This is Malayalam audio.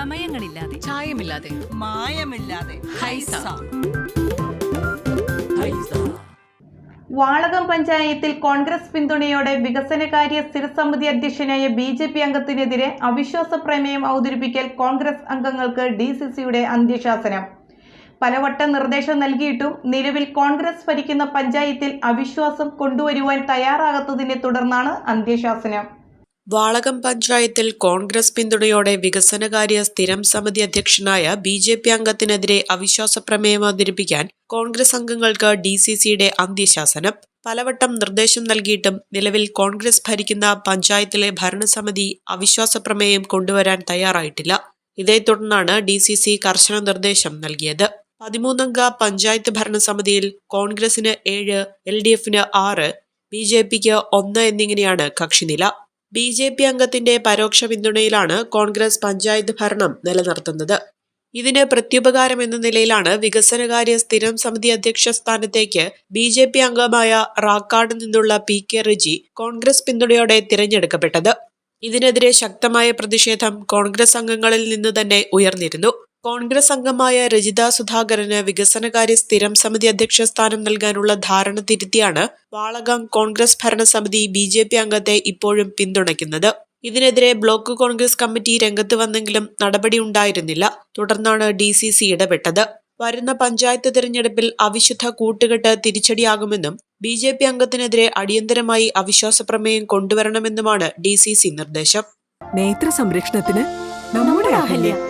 ചമയങ്ങളില്ലാതെ ചായമില്ലാതെ. മായമില്ലാതെ. ഹൈസ. വാളകം പഞ്ചായത്തിൽ കോൺഗ്രസ് പിന്തുണയോടെ വികസനകാര്യ സ്ഥിരസമിതി അധ്യക്ഷനായ ബി ജെ പി അംഗത്തിനെതിരെ അവിശ്വാസ പ്രമേയം അവതരിപ്പിക്കൽ കോൺഗ്രസ് അംഗങ്ങൾക്ക് ഡി സി സിയുടെ അന്ത്യശാസനം. പലവട്ടം നിർദ്ദേശം നൽകിയിട്ടും നിലവിൽ കോൺഗ്രസ് ഭരിക്കുന്ന പഞ്ചായത്തിൽ അവിശ്വാസം കൊണ്ടുവരുവാൻ തയ്യാറാകാത്തതിനെ തുടർന്നാണ് അന്ത്യശാസനം. വാളകം പഞ്ചായത്തിൽ കോൺഗ്രസ് പിന്തുണയോടെ വികസനകാര്യ സ്ഥിരം സമിതി അധ്യക്ഷനായ ബി ജെ പി അംഗത്തിനെതിരെ അവിശ്വാസ പ്രമേയം അവതരിപ്പിക്കാൻ കോൺഗ്രസ് അംഗങ്ങൾക്ക് ഡി സി സിയുടെ അന്ത്യശാസനം. പലവട്ടം നിർദ്ദേശം നൽകിയിട്ടും നിലവിൽ കോൺഗ്രസ് ഭരിക്കുന്ന പഞ്ചായത്തിലെ ഭരണസമിതി അവിശ്വാസ പ്രമേയം കൊണ്ടുവരാൻ തയ്യാറായിട്ടില്ല. ഇതേ തുടർന്നാണ് ഡി സി സി കർശന നിർദ്ദേശം നൽകിയത്. പതിമൂന്നംഗ പഞ്ചായത്ത് ഭരണസമിതിയിൽ കോൺഗ്രസിന് ഏഴ് എൽ ഡി എഫിന് ആറ് ബി ജെ പിക്ക് ഒന്ന് എന്നിങ്ങനെയാണ് കക്ഷിനില. ബി ജെ പി അംഗത്തിന്റെ പരോക്ഷ പിന്തുണയിലാണ് കോൺഗ്രസ് പഞ്ചായത്ത് ഭരണം നിലനിർത്തുന്നത്. ഇതിന് പ്രത്യുപകാരം എന്ന നിലയിലാണ് വികസനകാര്യ സ്ഥിരം സമിതി അധ്യക്ഷ സ്ഥാനത്തേക്ക് ബി ജെ പി അംഗമായ റാക്കാട് നിന്നുള്ള പി കെ റിജി കോൺഗ്രസ് പിന്തുണയോടെ തിരഞ്ഞെടുക്കപ്പെട്ടത്. ഇതിനെതിരെ ശക്തമായ പ്രതിഷേധം കോൺഗ്രസ് അംഗങ്ങളിൽ നിന്ന് തന്നെ ഉയർന്നിരുന്നു. കോൺഗ്രസ് അംഗമായ രജിത സുധാകരന് വികസനകാര്യ സ്ഥിരം സമിതി അധ്യക്ഷ സ്ഥാനം നൽകാനുള്ള ധാരണ തിരുത്തിയാണ് വാളകം കോൺഗ്രസ് ഭരണസമിതി ബി ജെ പി അംഗത്തെ ഇപ്പോഴും പിന്തുണയ്ക്കുന്നത്. ഇതിനെതിരെ ബ്ലോക്ക് കോൺഗ്രസ് കമ്മിറ്റി രംഗത്ത് വന്നെങ്കിലും നടപടി ഉണ്ടായിരുന്നില്ല. തുടർന്നാണ് ഡി സി സി ഇടപെട്ടത്. വരുന്ന പഞ്ചായത്ത് തിരഞ്ഞെടുപ്പിൽ അവിശുദ്ധ കൂട്ടുകെട്ട് തിരിച്ചടിയാകുമെന്നും ബി ജെ പി അംഗത്തിനെതിരെ അടിയന്തരമായി അവിശ്വാസ പ്രമേയം കൊണ്ടുവരണമെന്നുമാണ് ഡി സി സി നിർദ്ദേശം. നേത്ര സംരക്ഷണത്തിന് നമ്മുടെ Ahalya.